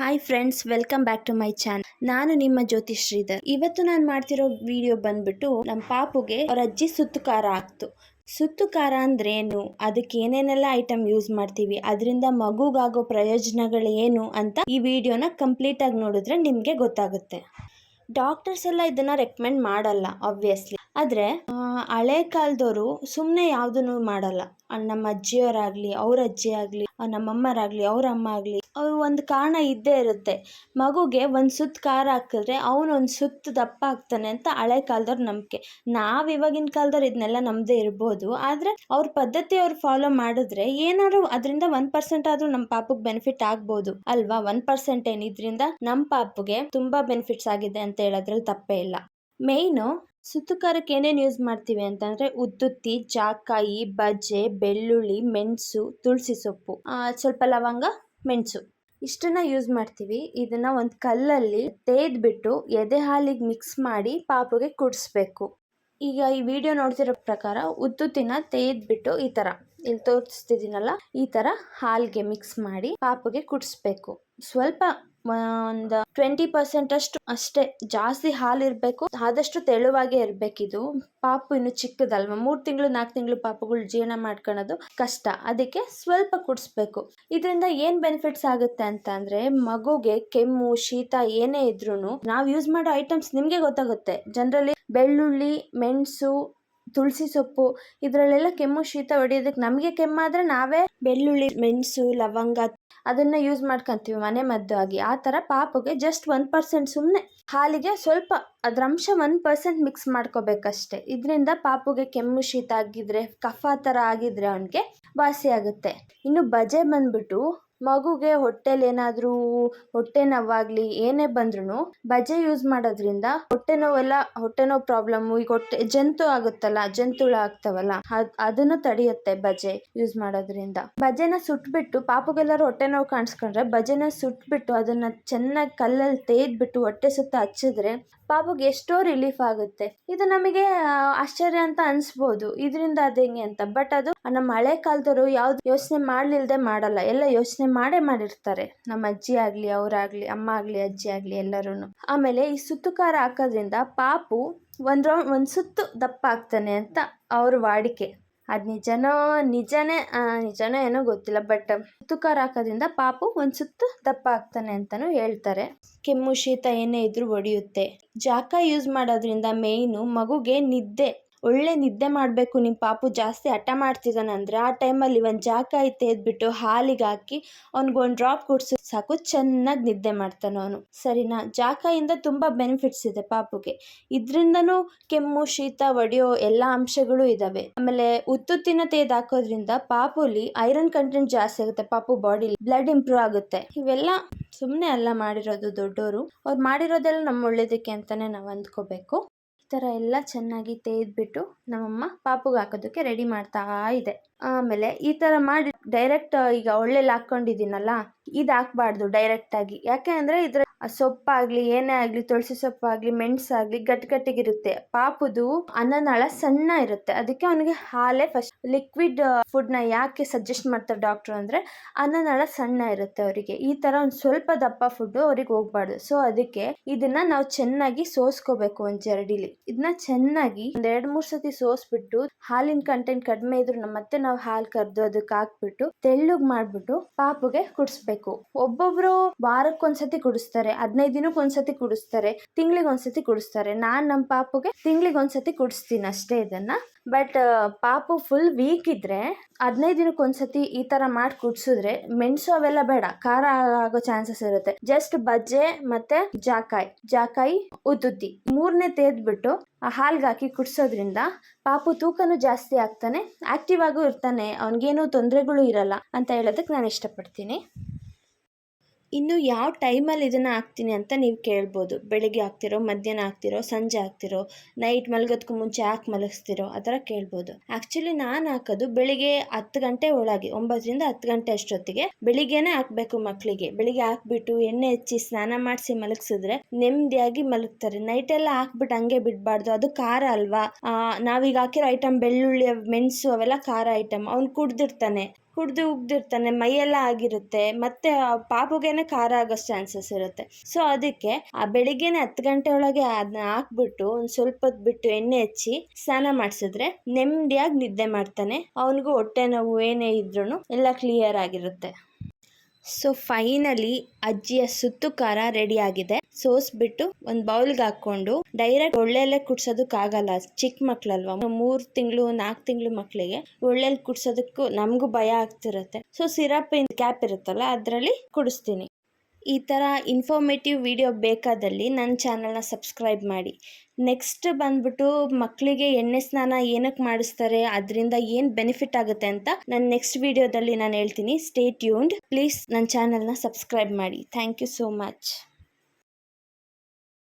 Hi friends welcome back to my channel ನಾನು ನಿಮ್ಮ ಜ್ಯೋತಿ ಶ್ರೀಧರ್. ಇವತ್ತು ನಾನು ಮಾಡ್ತಿರೋ ವಿಡಿಯೋ ಬಂದ್ಬಿಟ್ಟು ನಮ್ಮ ಪಾಪುಗೆ ಅವ್ರ ಅಜ್ಜಿ ಸುತ್ತು ಖಾರ ಹಾಕ್ತು ಸುತ್ತು ಖಾರ ಅಂದ್ರೇನು? ಅದಕ್ಕೆ ಏನೇನೆಲ್ಲ ಐಟಮ್ ಯೂಸ್ ಮಾಡ್ತೀವಿ? ಅದರಿಂದ ಮಗುಗಾಗೋ ಪ್ರಯೋಜನಗಳು ಏನು ಅಂತ ಈ ವಿಡಿಯೋನ ಕಂಪ್ಲೀಟ್ ಆಗಿ ನೋಡಿದ್ರೆ ನಿಮಗೆ ಗೊತ್ತಾಗುತ್ತೆ. ಡಾಕ್ಟರ್ಸ್ ಎಲ್ಲ ಇದನ್ನ ರೆಕಮೆಂಡ್ ಮಾಡಲ್ಲ ಆಬ್ವಿಯಸ್ಲಿ ಆದರೆ ಹಳೆ ಕಾಲದವರು ಸುಮ್ಮನೆ ಯಾವುದನ್ನು ಮಾಡಲ್ಲ. ನಮ್ಮ ಅಜ್ಜಿಯವರಾಗಲಿ, ಅವ್ರ ಅಜ್ಜಿ ಆಗಲಿ ನಮ್ಮಮ್ಮರಾಗಲಿ, ಅವ್ರ ಅಮ್ಮ ಆಗಲಿ, ಅವ್ರು ಒಂದು ಕಾರಣ ಇದ್ದೇ ಇರುತ್ತೆ. ಮಗುಗೆ ಒಂದು ಸುತ್ತು ಖಾರ ಹಾಕಿದ್ರೆ ಅವನು ಒಂದು ಸುತ್ತು ದಪ್ಪ ಆಗ್ತಾನೆ ಅಂತ ಹಳೆ ಕಾಲದವ್ರ ನಂಬಿಕೆ. ನಾವು ಇವಾಗಿನ ಕಾಲದವ್ರು ಇದನ್ನೆಲ್ಲ ನಂಬದೇ ಇರ್ಬೋದು. ಆದರೆ ಅವ್ರ ಪದ್ಧತಿ ಅವ್ರು ಫಾಲೋ ಮಾಡಿದ್ರೆ ಏನಾದ್ರು ಅದರಿಂದ ಒನ್ ಪರ್ಸೆಂಟ್ ಆದರೂ ನಮ್ಮ ಪಾಪಕ್ಕೆ ಬೆನಿಫಿಟ್ ಆಗ್ಬೋದು. ಅಲ್ವಾ? ಒನ್ ಪರ್ಸೆಂಟ್ ಏನಿದ್ರಿಂದ ನಮ್ಮ ಪಾಪಗೆ ತುಂಬ ಬೆನಿಫಿಟ್ಸ್ ಆಗಿದೆ ಅಂತ ಹೇಳೋದ್ರಲ್ಲಿ ತಪ್ಪೇ ಇಲ್ಲ. ಮೇಯ್ನು ಸುತ್ತು ಏನೇನು ಯೂಸ್ ಮಾಡ್ತೀವಿ ಅಂತಂದರೆ ಉದ್ದುತ್ತಿ, ಜಾಕಾಯಿ ಬಜೆ ಬೆಳ್ಳುಳ್ಳಿ, ಮೆಣಸು, ತುಳಸಿ ಸೊಪ್ಪು ಸ್ವಲ್ಪ ಲವಂಗ, ಮೆಣಸು. ಇಷ್ಟನ್ನ ಯೂಸ್ ಮಾಡ್ತೀವಿ. ಇದನ್ನ ಒಂದು ಕಲ್ಲಲ್ಲಿ ತೇದ್ಬಿಟ್ಟು ಎದೆ ಹಾಲಿಗೆ ಮಿಕ್ಸ್ ಮಾಡಿ ಪಾಪುಗೆ ಕುಡಿಸ್ಬೇಕು. ಈಗ ಈ ವಿಡಿಯೋ ನೋಡ್ತಿರೋ ಪ್ರಕಾರ ಉದ್ದುತ್ತಿನ ತೇದ್ಬಿಟ್ಟು ಈ ಥರ ಇಲ್ಲಿ ತೋರಿಸ್ತಿದ್ದೀನಲ್ಲ, ಈ ಥರ ಹಾಲಿಗೆ ಮಿಕ್ಸ್ ಮಾಡಿ ಪಾಪುಗೆ ಕುಡಿಸ್ಬೇಕು. ಸ್ವಲ್ಪ ಒಂದು ಟ್ವೆಂಟಿ ಪರ್ಸೆಂಟ್ ಅಷ್ಟು ಅಷ್ಟೇ. ಜಾಸ್ತಿ ಹಾಲು ಇರಬೇಕು. ಆದಷ್ಟು ತೆಳುವಾಗೇ ಇರಬೇಕಿದು. ಪಾಪು ಇನ್ನು ಚಿಕ್ಕದಲ್ವ? ಮೂರು ತಿಂಗಳು, ನಾಲ್ಕು ತಿಂಗಳು ಪಾಪುಗಳು ಜೀರ್ಣ ಮಾಡ್ಕೊಳ್ಳೋದು ಕಷ್ಟ. ಅದಕ್ಕೆ ಸ್ವಲ್ಪ ಕುಡಿಸ್ಬೇಕು. ಇದರಿಂದ ಏನು ಬೆನಿಫಿಟ್ಸ್ ಆಗುತ್ತೆ ಅಂತ ಅಂದರೆ, ಮಗುಗೆ ಕೆಮ್ಮು, ಶೀತ ಏನೇ ಇದ್ರೂ ನಾವು ಯೂಸ್ ಮಾಡೋ ಐಟಮ್ಸ್ ನಿಮಗೆ ಗೊತ್ತಾಗುತ್ತೆ. ಜನರಲ್ಲಿ ಬೆಳ್ಳುಳ್ಳಿ, ಮೆಣಸು, ತುಳಸಿ ಸೊಪ್ಪು, ಇದರಲ್ಲೆಲ್ಲ ಕೆಮ್ಮು, ಶೀತ ಹೊಡಿಯೋದಕ್ಕೆ ನಮಗೆ ಕೆಮ್ಮಾದ್ರೆ ನಾವೇ ಬೆಳ್ಳುಳ್ಳಿ, ಮೆಣಸು, ಲವಂಗ ಅದನ್ನು ಯೂಸ್ ಮಾಡ್ಕೊತೀವಿ ಮನೆ ಮದ್ದು ಆಗಿ ಆ ಥರ ಪಾಪುಗೆ ಜಸ್ಟ್ ಒನ್ ಪರ್ಸೆಂಟ್ ಸುಮ್ಮನೆ ಹಾಲಿಗೆ ಸ್ವಲ್ಪ ಅದರ ಅಂಶ ಒನ್ ಪರ್ಸೆಂಟ್ ಮಿಕ್ಸ್ ಮಾಡ್ಕೋಬೇಕಷ್ಟೆ. ಇದರಿಂದ ಪಾಪುಗೆ ಕೆಮ್ಮು ಶೀತ ಆಗಿದ್ರೆ, ಕಫ ಥರ ಆಗಿದ್ರೆ ಅವನಿಗೆ ವಾಸಿ ಆಗುತ್ತೆ. ಇನ್ನು ಬಜೆ ಬಂದ್ಬಿಟ್ಟು ಮಗುಗೆ ಹೊಟ್ಟೆಲಿ ಏನಾದರೂ, ಹೊಟ್ಟೆ ನೋವಾಗ್ಲಿ, ಏನೇ ಬಂದ್ರೂ ಬಜೆ ಯೂಸ್ ಮಾಡೋದ್ರಿಂದ ಹೊಟ್ಟೆ ನೋವೆಲ್ಲ, ಹೊಟ್ಟೆ ನೋವು ಪ್ರಾಬ್ಲಮ್ಮು ಈಗ ಹೊಟ್ಟೆ ಜಂತು ಆಗುತ್ತಲ್ಲ, ಜಂತುಳ ಆಗ್ತಾವಲ್ಲ, ಅದು, ಅದನ್ನು ತಡೆಯುತ್ತೆ ಬಜೆ ಯೂಸ್ ಮಾಡೋದ್ರಿಂದ. ಬಜೆನ ಸುಟ್ಬಿಟ್ಟು, ಪಾಪುಗೆಲ್ಲರೂ ಹೊಟ್ಟೆ ನೋವು ಕಾಣಿಸ್ಕೊಂಡ್ರೆ ಬಜೆನ ಸುಟ್ಬಿಟ್ಟು ಅದನ್ನ ಚೆನ್ನಾಗಿ ಕಲ್ಲಲ್ಲಿ ತೇದ್ಬಿಟ್ಟು ಹೊಟ್ಟೆ ಸುತ್ತ ಹಚ್ಚಿದ್ರೆ ಪಾಪುಗೆ ಎಷ್ಟೋ ರಿಲೀಫ್ ಆಗುತ್ತೆ. ಇದು ನಮಗೆ ಆಶ್ಚರ್ಯ ಅಂತ ಅನ್ಸ್ಬೋದು. ಇದರಿಂದ ಅದು ಹೆಂಗೆ ಅಂತ. ಬಟ್ ಅದು ನಮ್ಮ ಹಳೆ ಕಾಲದವರು ಯಾವ್ದು ಯೋಚನೆ ಮಾಡ್ಲಿಲ್ದೆ ಮಾಡಲ್ಲ. ಎಲ್ಲ ಯೋಚನೆ ಮಾಡೇ ಮಾಡಿರ್ತಾರೆ. ನಮ್ಮ ಅಜ್ಜಿ ಆಗಲಿ ಅವರಾಗಲಿ ಅಮ್ಮ ಆಗಲಿ, ಅಜ್ಜಿ ಆಗಲಿ ಎಲ್ಲರೂ ಆಮೇಲೆ ಈ ಸುತ್ತುಕಾರ ಹಾಕೋದ್ರಿಂದ ಪಾಪು ಒಂದು ರೌಂಡ್ ಒಂದು ಸುತ್ತು ದಪ್ಪ ಆಗ್ತಾನೆ ಅಂತ ಅವ್ರ ವಾಡಿಕೆ. ಅದು ನಿಜನೋ, ನಿಜನೇ ನಿಜನೋ ಏನೋ ಗೊತ್ತಿಲ್ಲ, ಬಟ್ ಸುತ್ತುಕಾರ ಹಾಕೋದ್ರಿಂದ ಪಾಪು ಒಂದು ಸುತ್ತು ದಪ್ಪ ಆಗ್ತಾನೆ ಅಂತಲೂ ಹೇಳ್ತಾರೆ. ಕೆಮ್ಮು, ಶೀತ ಏನೇ ಇದ್ರೂ ಒಡೆಯುತ್ತೆ. ಜಾಕ ಯೂಸ್ ಮಾಡೋದ್ರಿಂದ ಮೇಯ್ನು ಮಗುಗೆ ನಿದ್ದೆ. ಒಳ್ಳೆ ನಿದ್ದೆ ಮಾಡಬೇಕು ನಿಮ್ಮ ಪಾಪು ಜಾಸ್ತಿ ಹಠ ಮಾಡ್ತಿದ್ದಾನೆ ಅಂದರೆ ಆ ಟೈಮಲ್ಲಿ ಒಂದು ಜಾಕಾಯಿ ತೆಗೆದ್ಬಿಟ್ಟು ಹಾಲಿಗೆ ಹಾಕಿ ಅವ್ನಿಗೊಂದು ಡ್ರಾಪ್ ಕುಡಿಸಿ ಸಾಕು, ಚೆನ್ನಾಗಿ ನಿದ್ದೆ ಮಾಡ್ತಾನೆ ಅವನು. ಸರಿನಾ? ಜಾಕಾಯಿಂದ ತುಂಬ ಬೆನಿಫಿಟ್ಸ್ ಇದೆ ಪಾಪುಗೆ. ಇದರಿಂದನೂ ಕೆಮ್ಮು, ಶೀತ, ಒಡೆಯೋ ಎಲ್ಲ ಅಂಶಗಳು ಇದ್ದಾವೆ ಆಮೇಲೆ ಉತ್ತುತ್ತಿನ ತೆಗೆದು ಹಾಕೋದ್ರಿಂದ ಪಾಪುಲಿ ಐರನ್ ಕಂಟೆಂಟ್ ಜಾಸ್ತಿ ಆಗುತ್ತೆ, ಪಾಪು ಬಾಡಿಲಿ ಬ್ಲಡ್ ಇಂಪ್ರೂವ್ ಆಗುತ್ತೆ. ಇವೆಲ್ಲ ಸುಮ್ಮನೆ ಅಲ್ಲ ಮಾಡಿರೋದು ದೊಡ್ಡವರು ಅವ್ರು ಮಾಡಿರೋದೆಲ್ಲ ನಮ್ಮ ಒಳ್ಳೇದಕ್ಕೆ ಅಂತಲೇ ನಾವು ಅಂದ್ಕೋಬೇಕು. ಥರ ಎಲ್ಲ ಚೆನ್ನಾಗಿ ತೆಗೆದ್ಬಿಟ್ಟು ನಮ್ಮಮ್ಮ ಪಾಪುಗೆ ಹಾಕೋದಕ್ಕೆ ರೆಡಿ ಮಾಡ್ತಾ ಇದೆ. ಆಮೇಲೆ ಈ ಥರ ಮಾಡಿ ಡೈರೆಕ್ಟ್ ಈಗ ಒಳ್ಳೆಲ್ಲಿ ಹಾಕ್ಕೊಂಡಿದ್ದೀನಲ್ಲ, ಇದು ಹಾಕ್ಬಾರ್ದು ಡೈರೆಕ್ಟಾಗಿ ಯಾಕೆ ಅಂದರೆ ಇದ್ರ ಆ ಸೊಪ್ಪಾಗಲಿ, ಏನೇ ಆಗಲಿ, ತುಳಸಿ ಸೊಪ್ಪಾಗಲಿ, ಮೆಣಸಾಗಲಿ ಗಟ್ಟಿ ಗಟ್ಟಿಗಿರುತ್ತೆ. ಪಾಪುದು ಅನ್ನನಾಳ ಸಣ್ಣ ಇರುತ್ತೆ. ಅದಕ್ಕೆ ಅವನಿಗೆ ಹಾಲೇ ಫಸ್ಟ್ ಲಿಕ್ವಿಡ್ ಫುಡ್ನ ಯಾಕೆ ಸಜೆಸ್ಟ್ ಮಾಡ್ತಾರೆ ಡಾಕ್ಟ್ರು ಅಂದರೆ ಅನ್ನನಾಳ ಸಣ್ಣ ಇರುತ್ತೆ ಅವರಿಗೆ. ಈ ಥರ ಒಂದು ಸ್ವಲ್ಪ ದಪ್ಪ ಫುಡ್ಡು ಅವ್ರಿಗೆ ಹೋಗ್ಬಾರ್ದು. ಸೊ ಅದಕ್ಕೆ ಇದನ್ನ ನಾವು ಚೆನ್ನಾಗಿ ಸೋಸ್ಕೋಬೇಕು ಒಂದು ಜರಡಿಲಿ. ಇದನ್ನ ಚೆನ್ನಾಗಿ ಒಂದ್ ಎರಡ್ ಮೂರ್ ಸತಿ ಸೋಸ್ಬಿಟ್ಟು, ಹಾಲಿನ ಕಂಟೆಂಟ್ ಕಡಿಮೆ ಇದ್ರು ಮತ್ತೆ ನಾವು ಹಾಲು ಕರೆದು ಅದಕ್ಕೆ ಹಾಕ್ಬಿಟ್ಟು, ತೆಳ್ಳಗ್ ಮಾಡ್ಬಿಟ್ಟು ಪಾಪುಗೆ ಕುಡಿಸ್ಬೇಕು. ಒಬ್ಬೊಬ್ರು ವಾರಕ್ಕೊಂದ್ಸತಿ ಕುಡಿಸ್ತಾರೆ. ಹದಿನೈದು ದಿನಕ್ಕೆ ಒಂದ್ಸತಿ ಕುಡಿಸ್ತಾರೆ, ತಿಂಗಳಿಗೆ ಒಂದ್ಸತಿ ಕುಡಿಸ್ತಾರೆ. ನಾನ್ ನಮ್ಮ ಪಾಪುಗೆ ತಿಂಗಳಿಗೆ ಒಂದ್ಸತಿ ಕುಡಿಸ್ತೀನಿ ಅಷ್ಟೇ ಇದನ್ನ. ಬಟ್ ಪಾಪು ಫುಲ್ ವೀಕ್ ಇದ್ರೆ ಹದಿನೈದು ದಿನಕ್ಕೆ ಒಂದ್ಸತಿ ಈ ತರ ಮಾಡಿ ಕುಡ್ಸಿದ್ರೆ ಮೆಣಸು ಅವೆಲ್ಲ ಬೇಡ, ಖಾರ ಆಗೋ ಚಾನ್ಸಸ್ ಇರುತ್ತೆ. ಜಸ್ಟ್ ಬಜ್ಜೆ ಮತ್ತೆ ಜಾಕಾಯಿ ಜಾಕಾಯಿ ಉದ್ದುದ್ದಿ. ಮೂರನೇ ತೆಗೆದ್ಬಿಟ್ಟು ಆ ಹಾಲ್ಗೆ ಹಾಕಿ ಕುಡಿಸೋದ್ರಿಂದ ಪಾಪು ತೂಕನು ಜಾಸ್ತಿ ಆಗ್ತಾನೆ ಆಕ್ಟಿವ್ ಆಗೂ ಇರ್ತಾನೆ, ಅವನಿಗೇನು ತೊಂದರೆಗಳು ಇರಲ್ಲ ಅಂತ ಹೇಳೋದಕ್ಕೆ ನಾನು ಇಷ್ಟಪಡ್ತೀನಿ. ಇನ್ನು ಯಾವ ಟೈಮಲ್ಲಿ ಇದನ್ನು ಹಾಕ್ತೀನಿ ಅಂತ ನೀವು ಕೇಳ್ಬೋದು. ಬೆಳಿಗ್ಗೆ ಹಾಕ್ತಿರೋ, ಮಧ್ಯಾಹ್ನ ಹಾಕ್ತಿರೋ, ಸಂಜೆ ಹಾಕ್ತಿರೋ, ನೈಟ್ ಮಲಗೋದಕ್ಕೂ ಮುಂಚೆ ಹಾಕಿ ಮಲಗಿಸ್ತಿರೋ ಆ ಥರ ಕೇಳ್ಬೋದು. ಆ್ಯಕ್ಚುಲಿ ನಾನು ಹಾಕೋದು ಬೆಳಿಗ್ಗೆ ಹತ್ತು ಗಂಟೆ ಒಳಗೆ, ಒಂಬತ್ತರಿಂದ ಹತ್ತು ಗಂಟೆ ಅಷ್ಟೊತ್ತಿಗೆ. ಬೆಳಿಗ್ಗೆನೇ ಹಾಕಬೇಕು ಮಕ್ಕಳಿಗೆ ಬೆಳಿಗ್ಗೆ ಹಾಕ್ಬಿಟ್ಟು ಎಣ್ಣೆ ಹಚ್ಚಿ ಸ್ನಾನ ಮಾಡಿಸಿ ಮಲಗಿಸಿದ್ರೆ ನೆಮ್ಮದಿಯಾಗಿ ಮಲಗ್ತಾರೆ. ನೈಟೆಲ್ಲ ಹಾಕ್ಬಿಟ್ಟು ಹಂಗೆ ಬಿಡಬಾರ್ದು. ಅದು ಖಾರ ಅಲ್ವಾ? ನಾವೀಗ ಹಾಕಿರೋ ಐಟಮ್ ಬೆಳ್ಳುಳ್ಳಿ, ಮೆಣಸು ಅವೆಲ್ಲ ಖಾರ ಐಟಮ್ ಅವ್ನು ಕುಡ್ದಿರ್ತಾನೆ. ಕುಡ್ದು ಉಗ್ದಿರ್ತಾನೆ, ಮೈಯೆಲ್ಲ ಆಗಿರುತ್ತೆ, ಮತ್ತೆ ಪಾಪುಗೇನೆ ಖಾರ ಆಗೋ ಚಾನ್ಸಸ್ ಇರುತ್ತೆ. ಸೊ ಅದಕ್ಕೆ ಆ ಬೆಳಿಗ್ಗೆನೆ ಹತ್ತು ಗಂಟೆ ಒಳಗೆ ಅದನ್ನ ಹಾಕ್ಬಿಟ್ಟು ಒಂದು ಸ್ವಲ್ಪ ಬಿಟ್ಟು ಎಣ್ಣೆ ಹಚ್ಚಿ ಸ್ನಾನ ಮಾಡಿಸಿದ್ರೆ ನೆಮ್ಮದಿಯಾಗಿ ನಿದ್ದೆ ಮಾಡ್ತಾನೆ. ಅವನಿಗೂ ಹೊಟ್ಟೆ ನೋವು ಏನೇ ಇದ್ರೂ ಎಲ್ಲ ಕ್ಲಿಯರ್ ಆಗಿರುತ್ತೆ. ಸೊ ಫೈನಲಿ ಅಜ್ಜಿಯ ಸುತ್ತು ಖಾರ ರೆಡಿ ಆಗಿದೆ. ಸೋಸ್ಬಿಟ್ಟು ಒಂದು ಬೌಲ್ಗೆ ಹಾಕೊಂಡು ಡೈರೆಕ್ಟ್ ಒಳ್ಳೆಲೆ ಕುಡ್ಸೋದಕ್ಕಾಗಲ್ಲ ಚಿಕ್ಕ ಮಕ್ಳಲ್ವಾ? ಮೂರು ತಿಂಗಳು ನಾಲ್ಕು ತಿಂಗಳು ಮಕ್ಕಳಿಗೆ ಒಳ್ಳೆಲ್ ಕುಡ್ಸೋದಕ್ಕೂ ನಮಗೂ ಭಯ ಆಗ್ತಿರುತ್ತೆ. ಸೊ ಸಿರಪ್ ಕ್ಯಾಪ್ ಇರುತ್ತಲ್ಲ, ಅದರಲ್ಲಿ ಕುಡಿಸ್ತೀನಿ. ಈ ಥರ ಇನ್ಫಾರ್ಮೇಟಿವ್ ವಿಡಿಯೋ ಬೇಕಾದಲ್ಲಿ ನನ್ನ ಚಾನಲ್ನ ಸಬ್ಸ್ಕ್ರೈಬ್ ಮಾಡಿ. ನೆಕ್ಸ್ಟ್ ಬಂದ್ಬಿಟ್ಟು ಮಕ್ಕಳಿಗೆ ಎಣ್ಣೆ ಸ್ನಾನ ಏನಕ್ಕೆ ಮಾಡಿಸ್ತಾರೆ, ಅದರಿಂದ ಏನು ಬೆನಿಫಿಟ್ ಆಗುತ್ತೆ ಅಂತ ನಾನು ನೆಕ್ಸ್ಟ್ ವಿಡಿಯೋದಲ್ಲಿ ನಾನು ಹೇಳ್ತೀನಿ. ಸ್ಟೇ ಟ್ಯೂನ್ಡ್ ಪ್ಲೀಸ್ ನನ್ನ ಚಾನಲ್ನ ಸಬ್ಸ್ಕ್ರೈಬ್ ಮಾಡಿ. Thank you so much